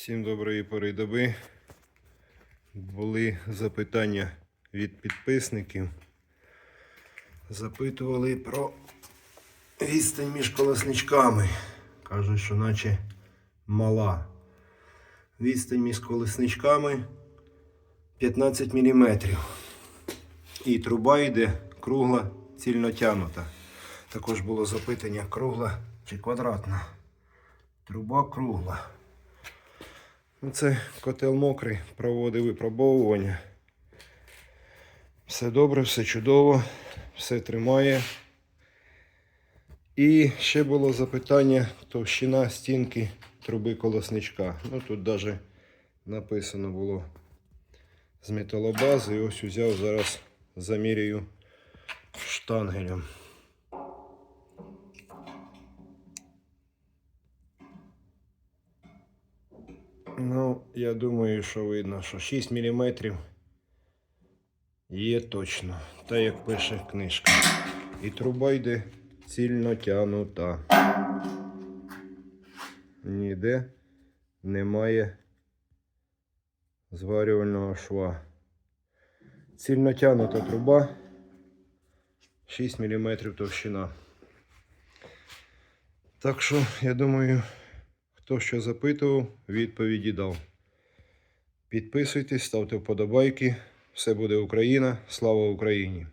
Всім доброї пори доби. Були запитання від підписників. Запитували про відстань між колесничками. Кажуть, що наче мала. Відстань між колесничками 15 мм. І труба йде кругла, цільно тянута. Також було запитання кругла чи квадратна. Труба кругла. Це котел мокрий, проводив випробовування. Все добре, все чудово, все тримає. І ще було запитання товщина стінки труби колосничка. Ну тут навіть написано було з металобази. І ось взяв зараз заміряю штангелем. Ну, я думаю, що видно, що 6 мм є точно, так як пише книжка. І труба йде цільно тянута. Ніде немає зварювального шва. Цільно тянута труба 6 мм товщина. Так що, я думаю, Хто що запитував, відповіді дав. Підписуйтесь, ставте вподобайки. Все буде Україна. Слава Україні!